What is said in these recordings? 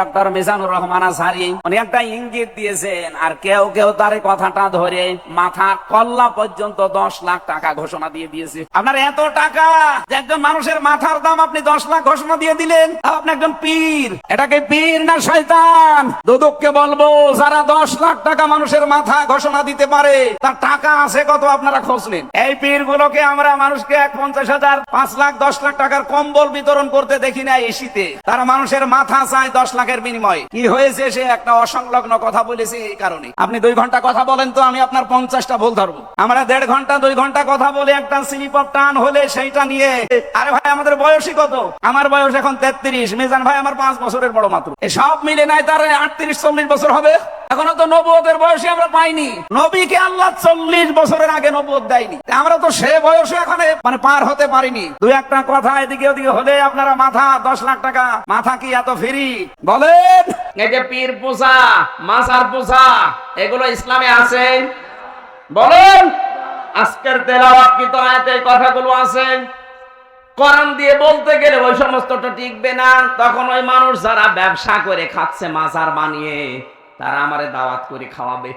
Doctor Mizanur Rahman আসারি উনি একটা ইঙ্গিত দিয়েছেন, আর কেউ কেউ তার কথাটা ধরে মাথা কল্লা পর্যন্ত দশ লাখ টাকা ঘোষণা দিয়ে দিয়েছে। আপনার এত টাকা যে একজন মানুষের মাথার দাম আপনি দশ লাখ ঘোষণা দিয়ে দিলেন আপনি একজন পীর। এটাকে পীর না শয়তান? দুদককে বলব, যারা দশ লাখ টাকা মানুষের মাথা ঘোষণা দিতে পারে, তার টাকা আছে কত আপনারা খোঁজ নিন এই পীর গুলোকে আমরা মানুষকে এক পঞ্চাশ হাজার, পাঁচ লাখ, দশ লাখ টাকার কম্বল বিতরণ করতে দেখি না এই শীতে তারা মানুষের মাথা চায় দশ লাখের বিনিময়ে। কি হয়েছে সে? একটা অসংলগ্ন কথা বলেছে এই কারণে। আপনি দুই ঘণ্টা কথা বলেন তো, আমি আপনার পঞ্চাশটা ভুল ধরবো। আমরা দেড় ঘণ্টা, দুই ঘণ্টা কথা বলে একটা স্লিপ অফ টান হলে সেইটা নিয়ে আরে ভাই, আমাদের বয়সই কত? আমার বয়স এখন তেত্রিশ। মিজান ভাই, আমার পাঁচ বছরের বড় মাত্র। সব মিলে নাই তার আটত্রিশ, চল্লিশ বছর হবে? এখনও তো নবুয়তের বয়সে আমরা পাইনি। নবীকে আল্লাহ চল্লিশ বছরের আগে নবুয়ত দেয়নি। আমরা তো সে বয়সে এখানে মানে পার হতে পারিনি। দুই একটা কথা এদিকে ওদিকে হলে আপনারা মাথা দশ লাখ টাকা। মাথা কি এত ফ্রি বলেন। এই যে পীর পূজা, মাজার পূজা, এগুলো ইসলামে আছে? বলেন। আজকের কথাগুলো আছে? দিয়ে বলতে গেলে ওই সমস্তটা টিকবে না। তখন ওই মানুষ যারা ব্যবসা করে খাচ্ছে, মাজার বানিয়ে, তারা আমারে দাওয়াত করে খাওয়াবে।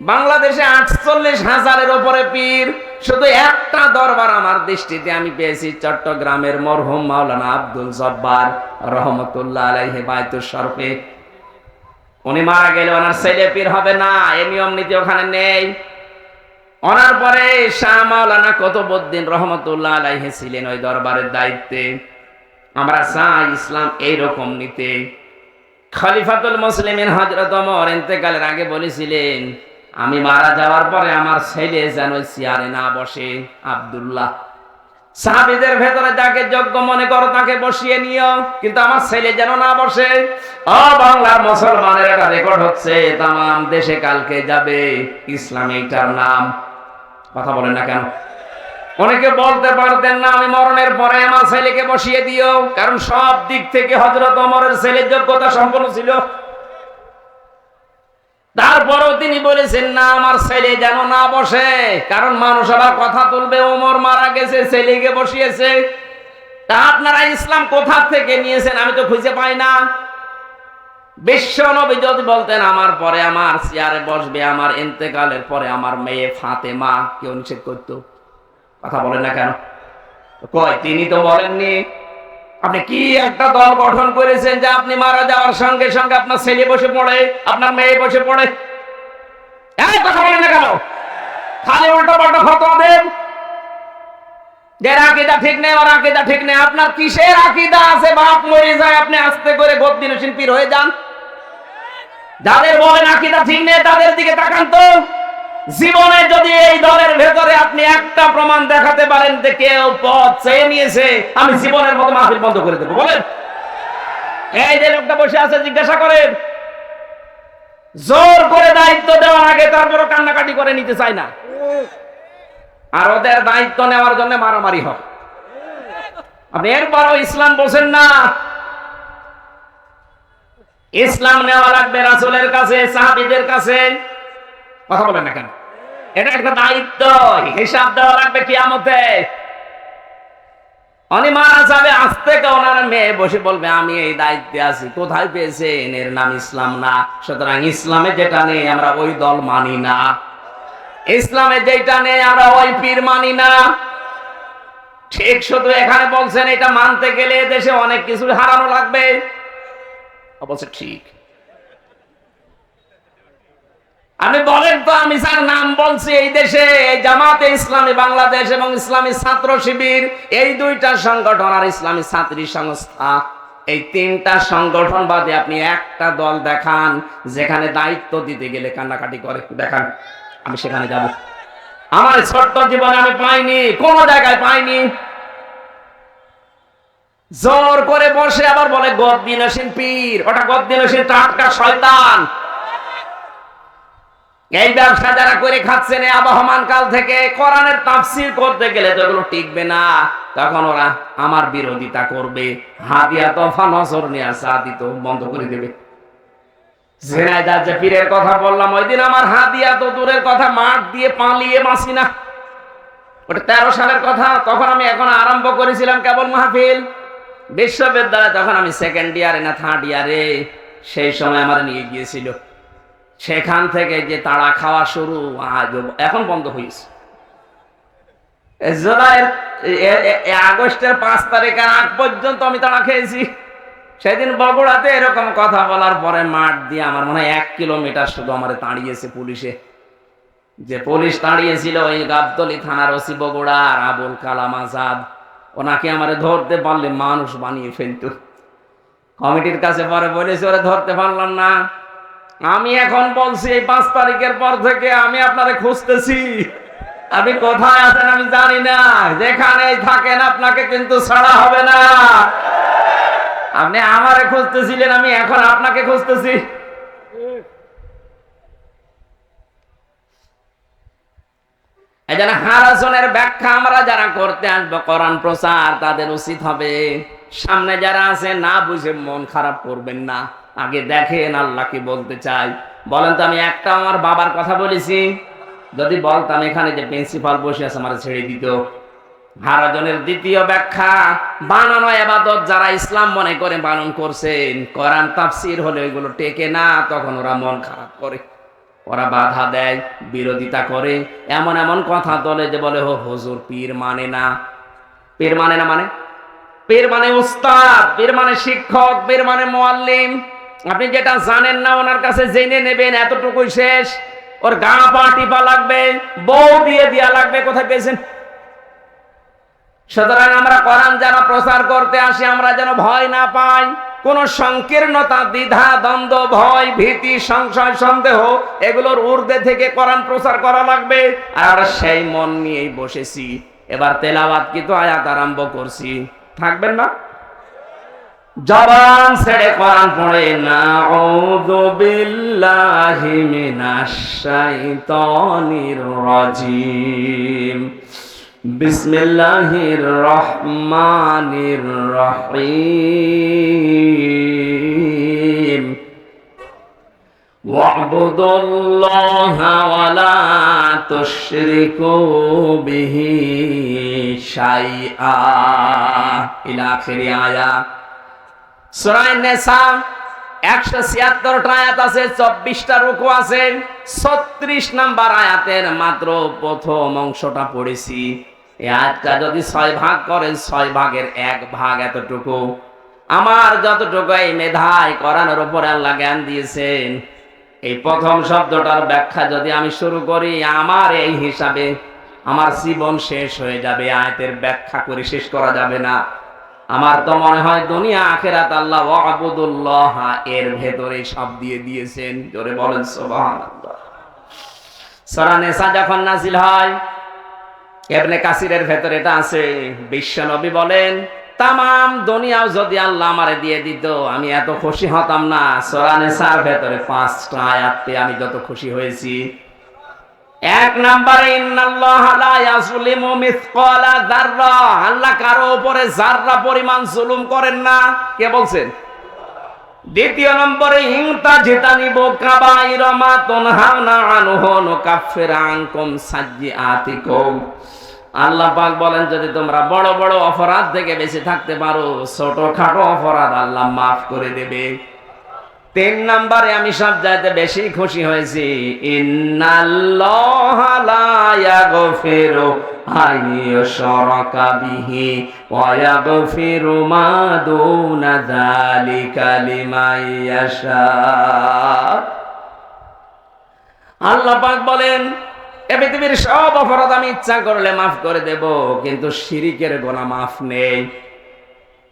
বাংলাদেশে আটচল্লিশ হাজারের ওপরে পীর। শুধু একটা দরবার আমার দৃষ্টিতে আমি পেয়েছি, চট্টগ্রামের মরহুম মাওলানা আব্দুল জব্বার রহমতুল্লাহ আলাইহি বায়তুর শরফে। উনি মারা গেলে ওনার ছেলে পীর হবে না, এ নিয়ম নীতি ওখানে নেই। ওনার পরে শাহ মাওলানা কতবুদ্দিন রহমতুল্লাহ আলাইহি ছিলেন ওই দরবারের দায়িত্বে। আমরা চাই ইসলাম এইরকম নিতে। খলিফাতুল মুসলিমিন হজরত ওমর ইন্তেকালের আগে বলেছিলেন আমি মারা যাওয়ার পরে আমার ছেলে যেন চেয়ারে না বসে, আব্দুল্লাহ। সাহাবিদের ভেতরে যাকে যোগ্য মনে করো তাকে বসিয়ে নিও, কিন্তু আমার ছেলে যেন না বসে। ও বাংলার মুসলমানের একটা রেকর্ড হচ্ছে তাম দেশে কালকে যাবে ইসলাম এইটার নাম। কথা বলেন না কেন? অনেকে বলতে পারতেন না, আমি মরণের পরে আমার ছেলেকে বসিয়ে দিও, কারণ সব দিক থেকে হজরত অমরের ছেলের যোগ্যতা সম্পন্ন ছিল। তারপরেও তিনি বলেছেন, না, আমার ছেলে যেন না বসে। কারণ মানুষ আবার কথা তুলবে, ওমর মারা গেছে, ছেলেকে বসিয়েছে। তা আপনারা ইসলাম কোথা থেকে নিয়েছেন? আমি তো খুঁজে পাই না। বিশ্ব নবী যদি বলতেন, আমার পরে আমার চেয়ারে বসবে, আমার ইন্তেকালের পরে আমার মেয়ে ফাতেমা। কেউ নিষেধ করতো। কথা বলেন না কেন? কয়, তিনি তো বলেননি। আপনি কি একটা দল গঠন করেছেন যে আপনি মারা যাওয়ার সঙ্গে সঙ্গে আপনার ছেলে বসে পড়ে, আপনার মেয়ে বসে পড়ে? কথা বলেন না কেন? খালি উল্টো পাল্টা দেন। কিসের আছে? বাপ আপনি আস্তে করে হয়ে যান। যাদের বলেন আকিদা ঠিক নেই, তাদের দিকে তাকান তো। জীবনে যদি এই দলের ভেতরে আপনি একটা প্রমাণ দেখাতে পারেন যে কেউ পথ চেয়ে নিয়েছে, আমি জীবনের মতো মাহফিল বন্ধ করে দেবো। বলেন। এই যে লোকটা বসে আছে, জিজ্ঞাসা করেন। জোর করে দায়িত্ব দেওয়ার আগে তারপরও কান্নাকাটি করে নিতে চায় না। আর ওদের দায়িত্ব নেওয়ার জন্য মারামারি হয়। আপনি এরপরও ইসলাম বলছেন না। ইসলাম নেওয়া লাগবে রাসুলের কাছে, সাহাবিদের কাছে। কথা বলেন না কেন? এটা একটা দায়িত্ব, হিসাব দেওয়া লাগবে কিয়ামতে। উনি মারা যাবে, আজ থেকে ওনার মেয়ে বসে বলবে, আমি এই দায়িত্বে আছি, কোথায় পেয়েছেন? এর নাম ইসলাম না। সুতরাং ইসলামে যেটা নেই, আমরা ওই দল মানি না। ইসলামে যেটা নেই, আমরা ওই পীর মানি না। ঠিক শুধু এখানে বলছেন, এটা মানতে গেলে দেশে অনেক কিছু হারানো লাগবে। অবশ্য ঠিক। আমি বলেন তো, আমি স্যার নাম বলছি এই দেশে জামাতে ইসলামী বাংলাদেশ এবং ইসলামী ছাত্র শিবির, এই দুইটা সংগঠন আর ইসলামী ছাত্রী সংস্থা। এই তিনটা সংগঠন বাদে আপনি একটা দল দেখান, যেখানে দায়িত্ব দিতে গেলে কান্নাকাটি করে। দেখান, আমি সেখানে যাব। আমার ছোট্ট জীবনে আমি পাইনি, কোন জায়গায় পাইনি। জোর করে বসে আবার বলে, গদ্দিনসীন পীর, ওটা গদ্দিন টাটকা শয়তান। এই ব্যবসা যারা করে খাচ্ছেন আবহমান কাল থেকে, কোরআনের তাফসির করতে গেলে তো এগুলো টিকবে না। তখন ওরা আমার বিরোধিতা করবে। হাদিয়া তফা নজর নিয়ে সাদি তো বন্ধ করে দেবে। ঝেনাইদার যে পীরের কথা বললাম, ওই দিন আমার হাদিয়া তো দূরের কথা, মাঠ দিয়ে পালিয়ে না। ওটা তেরো সালের কথা, তখন আমি এখন আরম্ভ করেছিলাম কেবল মাহফিল। বিশ্ববিদ্যালয়ে তখন আমি সেকেন্ড ইয়ারে না থার্ড ইয়ারে সেই সময় আমার নিয়ে গিয়েছিল। সেখান থেকে যে তাড়া খাওয়া শুরু এখন বন্ধ হয়েছে এ আগস্টের পাঁচ তারিখের আগ পর্যন্ত আমি তাড়া খেয়েছি। সেদিন বগুড়াতে এরকম কথা বলার পরে মাঠ দিয়ে আমার মনে হয় এক কিলোমিটার শুধু আমার তাড়িয়েছে পুলিশে। যে পুলিশ তাড়িয়েছিল ওই গাবতলি থানার ওসি বগুড়ার আবুল কালাম আজাদ। ওনাকে আমার ধরতে পারলে মানুষ বানিয়ে ফেলতো। কমিটির কাছে পরে বলেছে, ওরা ধরতে পারলাম না। আমি এখন বলছি, এই পাঁচ তারিখের পর থেকে আমি আপনারে খুঁজতেছি। আপনি কোথায় আছেন আমি জানি না। যেখানেই থাকেন আপনাকে কিন্তু ছাড়া হবে না। আপনি আমারে খুঁজতেছিলেন, আমি এখন আপনাকে খুঁজতেছি। হারাসনের ব্যাখ্যা আমরা যারা করতে আসব, কোরআন প্রচার তাদের উচিত হবে। সামনে যারা আছে, না বুঝে মন খারাপ করবেন না। আগে দেখেন আল্লাহ কি বলতে চাই বলেন তো, আমি একটা আমার বাবার কথা বলেছি। যদি বলতাম এখানে যে প্রিন্সিপাল বসে আছে, আমার ছেড়ে দিত। হারাজনের দ্বিতীয় ব্যাখ্যা, বানানো এবাদত যারা ইসলাম মনে করে পালন করছেন, কোরআন তাফসির হলে ওইগুলো টেকে না, তখন ওরা মন খারাপ করে। ওরা বাধা দেয়, বিরোধিতা করে। এমন এমন কথা বলে যে বলে, হো, হুজুর, পীর মানে না। পীর মানে না মানে? পীর মানে উস্তাদ, পীর মানে শিক্ষক, পীর মানে মোয়াল্লিম। আপনি যেটা জানেন না, ওনার কাছে জেনে নেবেন, এতটুকুই শেষ। ওর গা পা টিপা লাগবে, বউ দিয়ে দিয়া লাগবে, কোথায় পেয়েছেন? সুতরাং আমরা কোরআন যারা প্রচার করতে আসি, আমরা যেন ভয় না পাই। কোন সংকীর্ণতা, দ্বিধা, দ্বন্দ্ব, ভয়, ভীতি, সংশয়, সন্দেহ, এগুলোর ঊর্ধ্বে থেকে কোরআন প্রচার করা লাগবে। আর সেই মন নিয়েই বসেছি। এবার তেলাওয়াত কিন্তু আয়াত আরম্ভ করছি। থাকবেন না? জবান ছেড়ে কোরআন পড়ে না আউযু বিল্লাহি মিনাশ শাইতানির রাজিম। বিসমিল্লাহির রহমানির রহিম। ওয়াবুদুল্লাহা ওয়ালা তুশরিকু বিহি শাইআ। ইলা আখিরি আয়াত আমার যতটুকু এই মেধায় করানোর উপরে আল্লাহ জ্ঞান দিয়েছেন, এই প্রথম শব্দটার ব্যাখ্যা যদি আমি শুরু করি, আমার এই হিসাবে আমার জীবন শেষ হয়ে যাবে, আয়াতের ব্যাখ্যা করে শেষ করা যাবে না। আমার তো মনে হয় দুনিয়া, আখেরাত আল্লাহ ওয়াবুদুল্লাহ এর ভেতরে সব দিয়ে দিয়েছেন। জোরে বলেন, সুবহানাল্লাহ। যখন নাজিল হয় কাসিরের ভেতরে এটা আছে বলেন দুনিয়াও যদি আল্লাহ আমারে দিয়ে দিত, আমি এত খুশি হতাম না। সূরা নেসার ভেতরে পাঁচটা আয়াত আমি যত খুশি হয়েছি। এক নম্বরে, ইন্নাল্লাহ লা ইয়াজলিমু মিসকালা যাররা। আল্লাহ কারও উপরে যাররা পরিমাণ জুলুম করেন না। কে বলছেন? দ্বিতীয় নম্বরে ইনতা জিতানিব কাবাইরা মা তুনহাউনা আনহু নুকাফির আনকুম সাজ্জিআতিকুম আল্লাহ পাক বলেন, যদি তোমরা বড় বড় অপরাধ থেকে বেঁচে থাকতে পারো, ছোটখাটো অপরাধ আল্লাহ মাফ করে দেবে। তিন নম্বরে আমি সব চাইতে বেশি খুশি হয়েছি। আল্লাহ বলেন, এ পৃথিবীর সব অপরাধ আমি ইচ্ছা করলে মাফ করে দেব, কিন্তু শিরিকের গোনা মাফ নেই।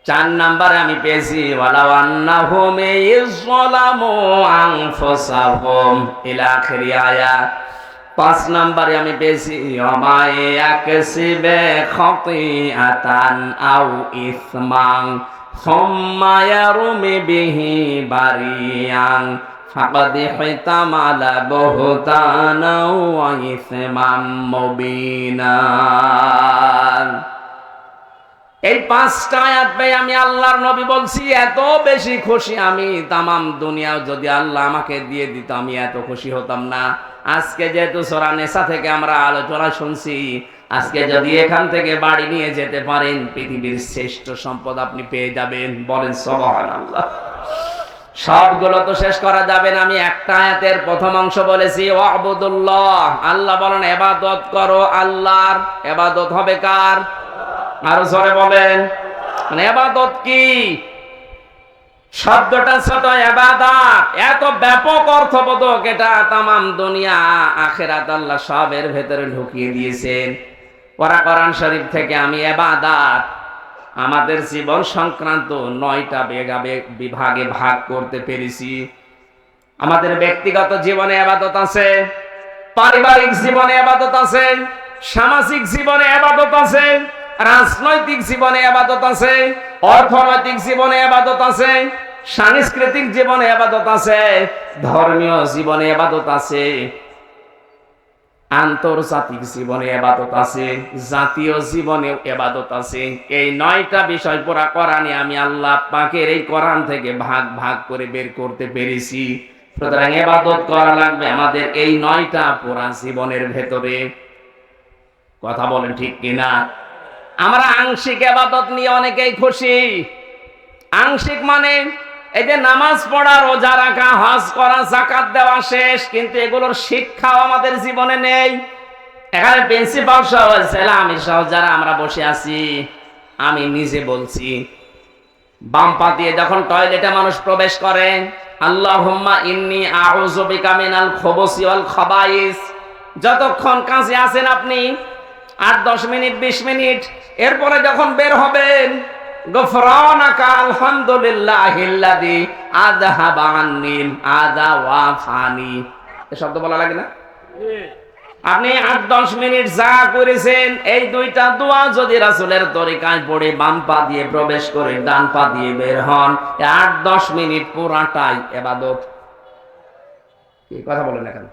চার নাম্বারে আমি পেয়েছি, ওয়ালাউ আন্নাহুম ইযলামু আনফুসাহুম ইলা আখিরি আয়াত পাঁচ নাম্বারে আমি পেয়েছি অমায় ইয়াকসিবে খতিআতান আও ইসমান সুম্মা ইয়ারমি বিহি বারিয়ান ফাকাদ হিতামালা বুহতানা ওয়া ইসমান মুবিনা এই পাঁচটা আয়াত পেয়ে আমি আল্লাহর নবী বলছি, এত বেশি খুশি আমি তামাম দুনিয়াও যদি আল্লাহ আমাকে দিয়ে দিত, আমি এত খুশি হতাম না। আজকে যেহেতু সোরা নেশা থেকে আমরা আলোচনা শুনছি, আজকে যদি এখান থেকে বাড়ি নিয়ে যেতে পারেন, পৃথিবীর শ্রেষ্ঠ সম্পদ আপনি পেয়ে যাবেন। বলেন সবহান আল্লাহ সবগুলো তো শেষ করা যাবে না, আমি একটা আয়াতের প্রথম অংশ বলেছি ও আবুদুল্লাহ আল্লাহ বলেন, এবাদত করো, আল্লাহর এবাদত হবে কার? আরও জোরে বলেন। মানে এবাদত কি? শব্দটা ছোট, এবাদাত। এত ব্যাপক অর্থবোধক এটা তামাম দুনিয়া, আখেরাত আল্লাহ সবের ভেতরে ঢুকিয়ে দিয়েছেন। ওরা কোরআন শরীফ থেকে আমি এবাদাত। আমাদের জীবন সংক্রান্ত নয়টা বেগাবে বিভাগে ভাগ করতে পেরেছি। আমাদের ব্যক্তিগত জীবনে আবাদত আছে, পারিবারিক জীবনে আবাদত আছে, সামাজিক জীবনে আবাদত আছে রাজনৈতিক জীবনে আবাদত আছে, অর্থনৈতিক জীবনে আবাদত আছে, সাংস্কৃতিক জীবনে আবাদত আছে, ধর্মীয় জীবনে আবাদত আছে, আন্তর্জাতিক জীবনে এবাদত আছে, জাতীয় জীবনে এবাদত আছে। এই নয়টা বিষয় পুরা কোরআনে আমি আল্লাহ পাকের এই কোরআন থেকে ভাগ ভাগ করে বের করতে পেরেছি। সুতরাং এবাদত করা লাগবে আমাদের এই নয়টা পুরা জীবনের ভেতরে। কথা বলেন ঠিক কিনা? আমরা আংশিক এবাদত নিয়ে অনেকেই খুশি। আংশিক মানে এই যে নামাজ পড়া, রোজা রাখা, হজ করা জাকাত দেওয়া শেষ, কিন্তু এগুলোর শিক্ষাও আমাদের জীবনে নেই। এখানে প্রিন্সিপাল সহ আমি সহ যারা আমরা বসে আছি, আমি নিজে বলছি, বাম পা দিয়ে যখন টয়লেটে মানুষ প্রবেশ করে, আল্লাহুম্মা ইন্নি আউযু বিকা মিনাল খুবুসি ওয়াল খাবাইস যতক্ষণ কাছে আছেন আপনি আট, দশ মিনিট, বিশ মিনিট। এরপরে যখন বের হবেন আপনি এই দুইটা তরিকায় পড়ে, বাম পা দিয়ে প্রবেশ করে ডান পা দিয়ে বের হন আট, দশ মিনিট পুরাটাই এবাদত। কথা বলেন এখন?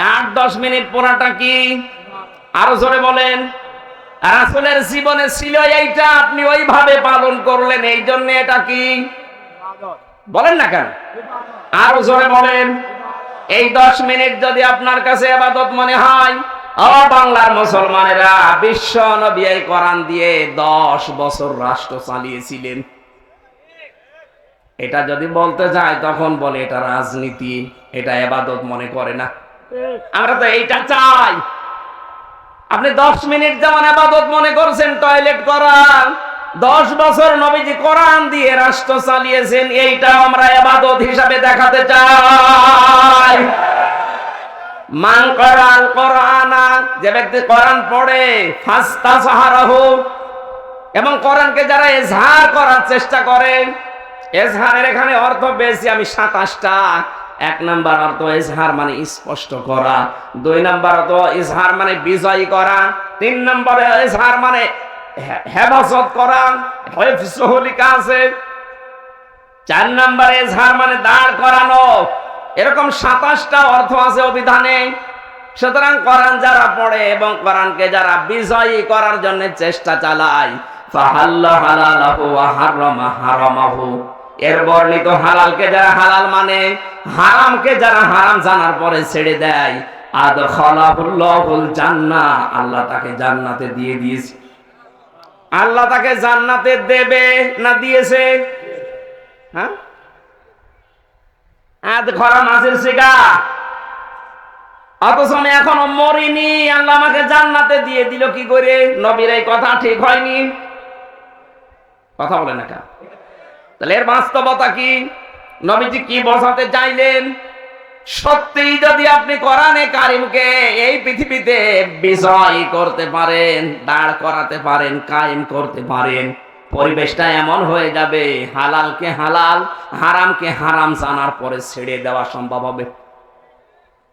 আট, দশ মিনিট পুরাটা কি? আরও জোরে বলেন, রাসুলের জীবনে ছিল এইটা, আপনি ওইভাবে পালন করলেন এই জন্য এটা কি? বলেন না কেন? আরও জোরে বলেন, এই দশ মিনিট যদি আপনার কাছে আবাদত মনে হয়, ও বাংলার মুসলমানেরা, বিশ্ব নবী এই কোরআন দিয়ে দশ বছর রাষ্ট্র চালিয়েছিলেন। এটা যদি বলতে যায়, তখন বলে এটা রাজনীতি, এটা এবাদত মনে করে না। আমরা তো এইটা চাই। আপনি দশ মিনিট যেমন আবাদত মনে করছেন টয়লেট করার দশ বছর নবীজি কোরআন দিয়ে রাষ্ট্র চালিয়েছেন এইটা আমরা আবাদত হিসাবে দেখাতে চাই। মান যে ব্যক্তি কোরআন পড়ে, ফাস্তা এবং কোরআনকে যারা এজহার করার চেষ্টা করে, এজহারের এখানে অর্থ বেশি আমি সাতাশটা। এক নাম্বার অর্থ ইজহার মানে স্পষ্ট করা, দুই নাম্বার অর্থ ইজহার মানে বিজয়ী করা, তিন নম্বরে ইজহার মানে হেফাজত করা হিফজুলিকা আছে চার নম্বরে ইজহার মানে দাঁড় করানো, এরকম সাতাশটা অর্থ আছে অভিধানে, সুতরাং কোরআন যারা পড়ে এবং কোরআনকে যারা বিজয়ী করার জন্য চেষ্টা চালায়, ফাহাল্লা হালালাহু এর বর্ণিত হালালকে যারা হালাল মানে হারামকে যারা হারাম জানার পরে ছেড়ে দেয়। আদ আদখালাহুল্লাহুল জান্নাহ আল্লাহ তাকে জান্নাতে দিয়ে দিয়েছে। আল্লাহ তাকে জান্নাতে দেবে না দিয়েছে? হ্যাঁ? আদ ঘরা মাছের শিকা অথচ আমি এখনও মরিনি, আল্লাহ আমাকে জান্নাতে দিয়ে দিল কি করে? নবীর এই কথা ঠিক হয়নি। কথা বলে না তাহলে এর বাস্তবতা কি? নবীজি কি বোঝাতে চাইলেন? সত্যি যদি আপনি কোরআনে কারিমকে এই পৃথিবীতে বিজয় করতে পারেন, দাঁড় করাতে পারেন, কায়েম করতে পারেন, পরিবেশটা এমন হয়ে যাবে, হালালকে হালাল, হারামকে হারাম জানার পরে ছেড়ে দেওয়া সম্ভব হবে।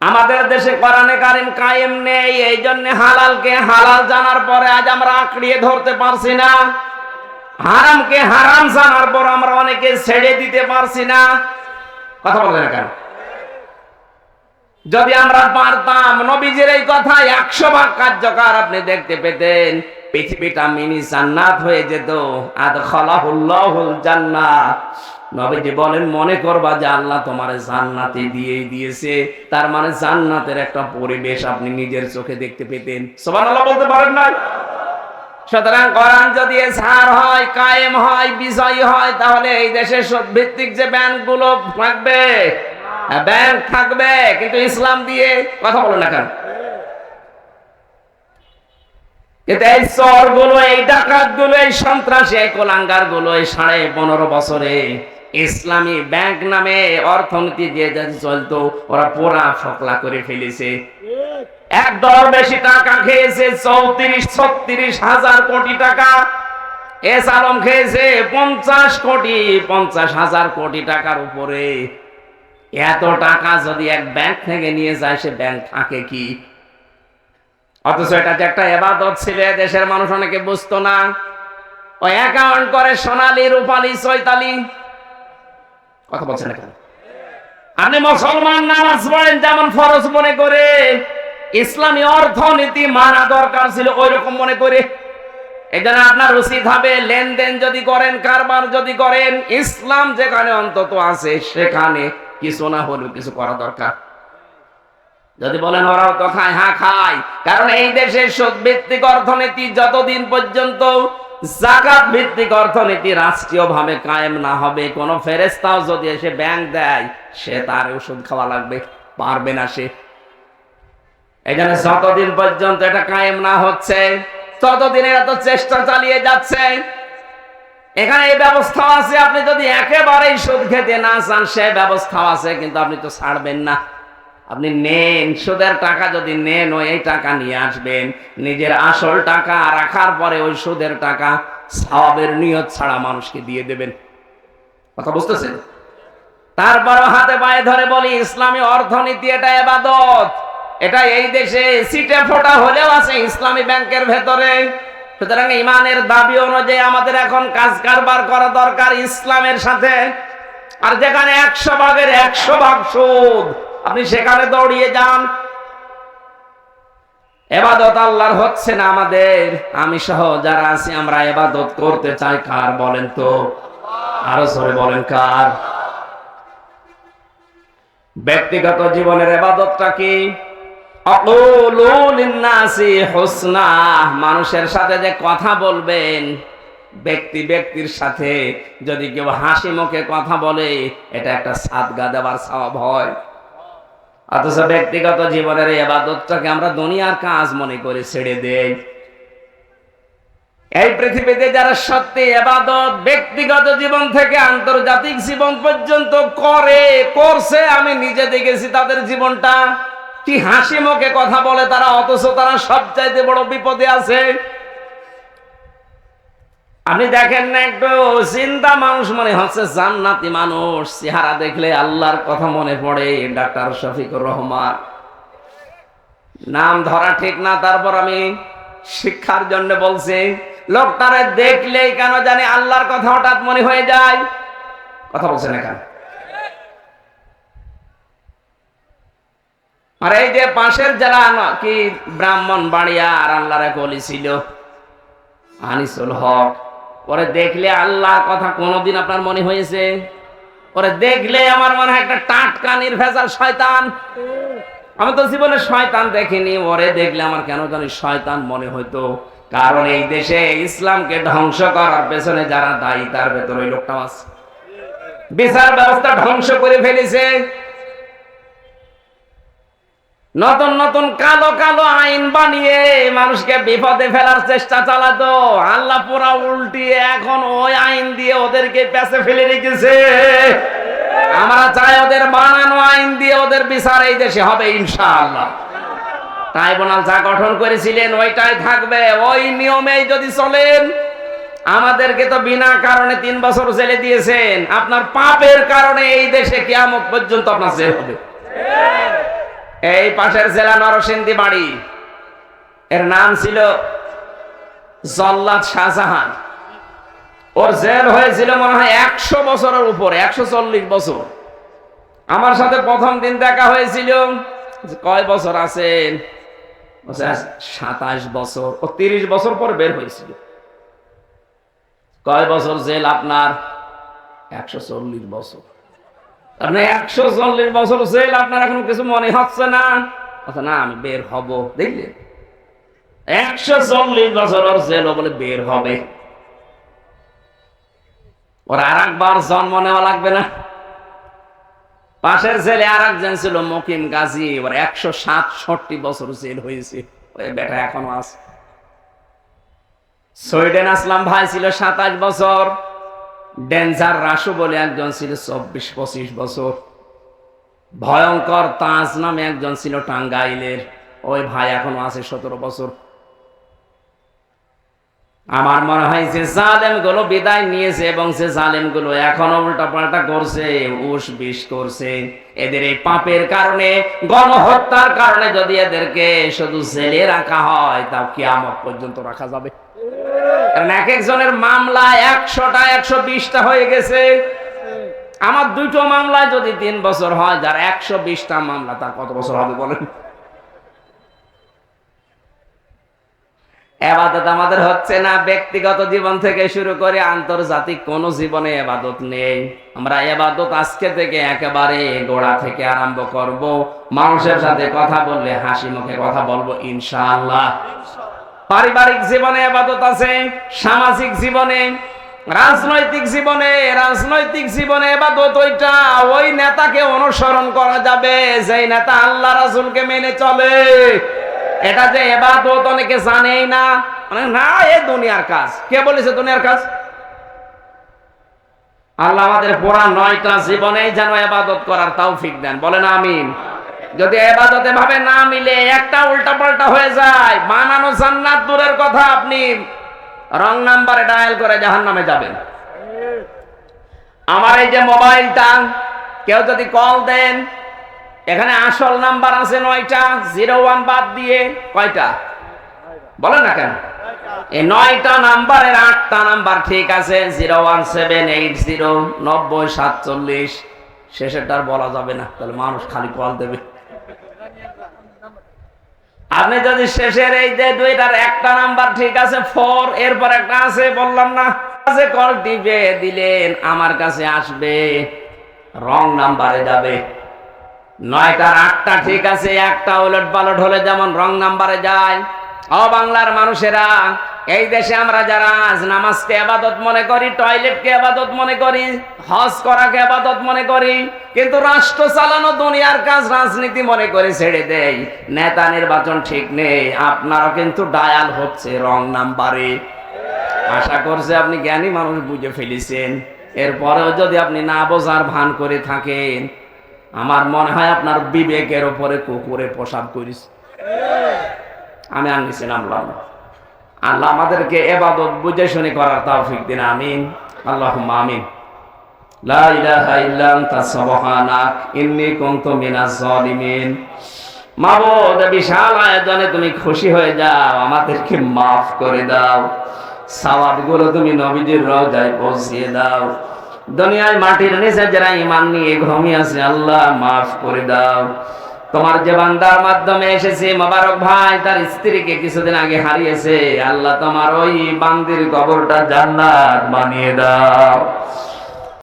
আমাদের দেশে কোরআনে কারিম কায়েম নেই এই জন্য হালালকে হালাল জানার পরে আজ আমরা আঁকড়িয়ে ধরতে পারছি না। হারামকে হারাম জানার পর আমরা অনেকে ছেড়ে দিতে পারছি না। কথা বলবেন কেন? যদি আমরা পারতাম, নবীজির এই কথা একশো ভাগ কার্যকর আপনি দেখতে পেতেন। পৃথিবীটা মিনি জান্নাত হয়ে যেত। আদ খলাহুল্লাহুল জান্নাত। নবীজি বলেন, মনে করবা যে আল্লাহ তোমার জান্নাতে দিয়েই দিয়েছে। তার মানে জান্নাতের একটা পরিবেশ আপনি নিজের চোখে দেখতে পেতেন। সুবহানাল্লাহ বলতে পারেন না সুতরাং কোরআন যদি ছাড় হয়, কায়েম হয়, বিজয়ী হয়, তাহলে এই দেশের ভিত্তিক যে ব্যাংকগুলো থাকবে ব্যাংক থাকবে, কিন্তু ইসলাম দিয়ে কথা বলো না কেন? কিন্তু এই চোরগুলো এই ডাকাতগুলো এই সন্ত্রাসী, এই কোলাঙ্গারগুলো এই সাড়ে পনেরো বছরে ইসলামী ব্যাংক নামে অর্থনীতি যে যা চলতো, ওরা পোড়া ফকলা করে ফেলেছে। এক দর বেশি টাকা খেয়েছে চৌত্রিশ, ছত্রিশ হাজার কোটি টাকা। এস আলম খেয়েছে পঞ্চাশ কোটি, পঞ্চাশ হাজার কোটি টাকার উপরে। এত টাকা যদি এক ব্যাংক থেকে নিয়ে যায়, সে ব্যাংক থাকে কি? অথচ এটা যে একটা এবাদত ছিল দেশের মানুষ অনেকে বুঝতো না। ওই অ্যাকাউন্ট করে সোনালি, রূপালি, চৈতালি। কথা বলছেন আপনি মুসলমান, নামাজ পড়েন যেমন ফরজ মনে করে। ইসলামী অর্থনীতি মানা দরকার ছিল ওই রকম মনে করে। জন্য আপনার উচিত হবে, লেনদেন যদি করেন, কারবার যদি করেন, ইসলাম যেখানে অন্তত আছে, সেখানে কিছু না হলেও কিছু করা দরকার। যদি বলেন ওরাও তো খায় হ্যাঁ খায়। কারণ এই দেশের সুদ ভিত্তিক অর্থনীতি যতদিন পর্যন্ত জাকাত ভিত্তিক অর্থনীতি রাষ্ট্রীয় ভাবে কায়েম না হবে, কোন ফেরেস্তাও যদি এসে ব্যাংক দেয়, সে তার ওষুধ খাওয়া লাগবে, পারবে না সে। এখানে যতদিন পর্যন্ত এটা কায়েম না হচ্ছে, ততদিন এরা তো চেষ্টা চালিয়ে যাচ্ছে। এখানে এই ব্যবস্থা আছে, আপনি যদি একেবারেই সুদ খেতে না চান, সে ব্যবস্থা আছে, কিন্তু আপনি তো ছাড়বেন না। আপনি নেন, সুদের টাকা যদি নেন, ওই এই টাকা নিয়ে আসবেন। নিজের আসল টাকা রাখার পরে ওই সুদের টাকা সবের নিয়ত ছাড়া মানুষকে দিয়ে দেবেন। কথা বুঝতেছেন? তারপরও হাতে পায়ে ধরে বলি, ইসলামী অর্থনীতি এটা এবাদত। এটা এই দেশে সিটে ফোটা হলেও আছে ইসলামী ব্যাংকের ভেতরে। সুতরাং ইমানের দাবি অনুযায়ী আমাদের এখন কাজ কারবার করা দরকার ইসলামের সাথে। আর যেখানে একশো ভাগের একশো ভাগ সুদ, আপনি সেখানে দৌড়িয়ে যান। এবাদত আল্লাহর হচ্ছে না আমাদের। আমি সহ যারা আছি, আমরা এবাদত করতে চাই। কার বলেন তো? আরও সরে বলেন কার? ব্যক্তিগত জীবনের এবাদতটা কি? মানুষের সাথে যে কথা বলবেন, ব্যক্তি ব্যক্তির সাথে যদি কেউ হাসি মুখে কথা বলে, এটা একটা সাদগা দেওয়ার স্বভাব হয়। অথচ ব্যক্তিগত জীবনের এই আবাদতটাকে আমরা দুনিয়ার কাজ মনে করে ছেড়ে দেই। এই পৃথিবীতে যারা সত্যি এবাদত ব্যক্তিগত জীবন থেকে আন্তর্জাতিক জীবন পর্যন্ত করে, করছে, আমি নিজে দেখেছি তাদের জীবনটা। কি হাসি মুখে কথা বলে তারা, অথচ তারা সবচাইতে বড় বিপদে আছে। আপনি দেখেন না একটু চিন্তা মানুষ মনে হচ্ছে জান্নাতি মানুষ। চেহারা দেখলে আল্লাহর কথা মনে পড়ে, ডাক্তার শফিকুর রহমান। নাম ধরা ঠিক না, তারপর আমি শিক্ষার জন্য বলছি, লোকটারে দেখলেই কেন জানি আল্লাহর কথা হঠাৎ মনে হয়ে যায়। কথা বলছেন এখানে। আর এই যে পাশের ন- কি ব্রাহ্মণ বাড়িয়া আর আল্লাহর অলি ছিল? আনিসুল হক। পরে দেখলে আল্লাহর কথা কোনোদিন আপনার মনে হয়েছে? পরে দেখলে আমার মনে হয় একটা টাটকা নির্ভেজাল শয়তান। আমি তো জীবনে শয়তান দেখিনি, ওরে দেখলে আমার কেন জানি শয়তান মনে হইতো। কারণ এই দেশে ইসলামকে ধ্বংস করার পেছনে যারা দায়ী, তার ভেতরে ওই লোকটাও আছে। বিচার ব্যবস্থা ধ্বংস করে ফেলেছে। নতুন নতুন কালো কালো আইন বানিয়ে মানুষকে বিপদে ফেলার চেষ্টা চালাতো। আল্লাহ পুরা উল্টিয়ে এখন ওই আইন দিয়ে ওদেরকে পেছে ফেলে রেখেছে। আমরা চাই ওদের বানানো আইন দিয়ে ওদের বিচার এই দেশে হবে, ইনশাআল্লাহ। ট্রাইব্যুনাল যা গঠন করেছিলেন ওইটাই থাকবে। ওই নিয়মেই যদি চলেন, আমাদেরকে তো বিনা কারণে তিন বছর জেলে দিয়েছেন। আপনার পাপের কারণে এই দেশে কিয়ামত পর্যন্ত আপনার জেল হবে। এই পাশের জেলা নরসিংদী বাড়ি। এর নাম ছিল জল্লাদ শাহজাহান। ওর জেল হয়েছিল মনে হয় একশো বছরের উপরে, একশো চল্লিশ বছর। আমার সাথে প্রথম দিন দেখা হয়েছিল কয় বছর আছেন সাতাশ বছর, ও তিরিশ বছর পর বের হয়েছিল। কয় বছর জেল আপনার? একশো চল্লিশ বছর। একশো চল্লিশ বছর জেল, আপনার কিছু মনে হচ্ছে না? আচ্ছা না, আমি বের হব। দেখলে? একশো চল্লিশ বছর ওর জেল বলে বের হবে। ওর আর একবার জন্ম নেওয়া লাগবে না। পাশের ছেলে আর একজন ছিল মকিম গাজী। এবার একশো সাতষট্টি বছর জেল হয়েছে। ওই বেটা এখনও আছে। সুইডেন আসলাম ভাই ছিল সাতাশ বছর। ডেঞ্জার রাসু বলে একজন ছিল চব্বিশ, পঁচিশ বছর। ভয়ঙ্কর তাজ নামে একজন ছিল টাঙ্গাইলের। ওই ভাই এখনও আছে সতেরো বছর। আমার মনে হয় যে জালেমগুলো বিদায় নিয়েছে এবং যে জালেমগুলো এখনও উল্টা পাল্টা করছে, উস বিষ করছে। এদের এই পাপের কারণে, গণহত্যার কারণে যদি এদেরকে শুধু জেলে রাখা হয়, তাও কিয়ামত পর্যন্ত রাখা যাবে। কারণ এক একজনের মামলা একশোটা, একশো বিশটা হয়ে গেছে। আমার দুটো মামলায় যদি তিন বছর হয়, যার একশো বিশটা মামলা, তার কত বছর হবে বলেন? এবাদত আমাদের হচ্ছে না, ব্যক্তিগত জীবন থেকে শুরু করে আন্তর্জাতিক কোন জীবনে এবাদত নেই। আমরা এবাদত আজকে থেকে একেবারে গোড়া থেকে আরম্ভ করব। মানুষের সাথে কথা বললে, হাসি মুখে কথা বলব, ইনশাআল্লাহ। পারিবারিক জীবনে এবাদত আছে, সামাজিক জীবনে, রাজনৈতিক জীবনে রাজনৈতিক জীবনে এবাদত ওইটা, ওই নেতাকে অনুসরণ করা যাবে, যেই নেতা আল্লাহ রাসূলকে মেনে চলে। এটা যে এবাদত অনেকে জানেই না। মানে না, এ দুনিয়ার কাজ। কে বলেছে দুনিয়ার কাজ? আল্লাহ আমাদের পুরা নয়টা জীবনে যেন এবাদত করার তৌফিক দেন। বলেন আমিন। যদি এবাদতে ভাবে না মিলে একটা উল্টা পাল্টা হয়ে যায় বানানো জান্নাত দূরের কথা আপনি রং নাম্বারে ডায়াল করে জাহান নামে যাবেন। আমার এই যে মোবাইলটা, কেউ যদি কল দেন এখানে আসল নাম্বার আছে নয়টা, জিরো ওয়ান বাদ দিয়ে কয়টা? বলেন না কেন? এই নয়টা নাম্বারের আটটা নাম্বার ঠিক আছে, zero one seven eight zero নব্বই সাতচল্লিশ। শেষেরটা আর বলা যাবে না, তাহলে মানুষ খালি কল দেবে। আপনি যদি শেষের এই যে দুইটার একটা নাম্বার ঠিক আছে, ফোর, এরপর একটা আছে, বললাম না। আছে কল টিপে দিলেন, আমার কাছে আসবে, রং নাম্বারে যাবে। নয়টার আটটা ঠিক আছে, একটা উলট পালট হলে যেমন রং নাম্বারে যায়। ও বাংলার মানুষেরা, এই দেশে আমরা যারা আজ নামাজকে আবাদত মনে করি, টয়লেটকে আবাদত মনে করি, হজ করাকে আবাদত মনে করি, কিন্তু রাষ্ট্র চালানো দুনিয়ার কাজ রাজনীতি মনে করে ছেড়ে দেয় নেতা নির্বাচন ঠিক নেই, আপনারও কিন্তু ডায়াল হচ্ছে রং নাম্বারে। আশা করছে আপনি জ্ঞানী মানুষ বুঝে ফেলেছেন। এরপরেও যদি আপনি না বোঝার ভান করে থাকেন আমার মনে হয় আপনার বিবেকের ওপরে কুকুরে প্রসাব করিস। আমি আর নিচে আল্লাহ আমাদেরকে এবাদত বুঝে শুনে করার তৌফিক দিন, আমিন। আল্লাহ আমিন। হয়ে আমাদেরকে মাফ করে দাও। সাওয়াবগুলো তুমি নবীজির রওজায় পৌঁছিয়ে দাও। দুনিয়ায় মাটির নিচে যারা ইমান নিয়ে ঘুমিয়ে আছে, আল্লাহ মাফ করে দাও। তোমার যে বান্দার মাধ্যমে এসেছে, মোবারক ভাই, তার স্ত্রীকে কিছুদিন আগে হারিয়েছে, আল্লাহ তোমার ওই বান্দির কবরটা জান্নাত বানিয়ে দাও।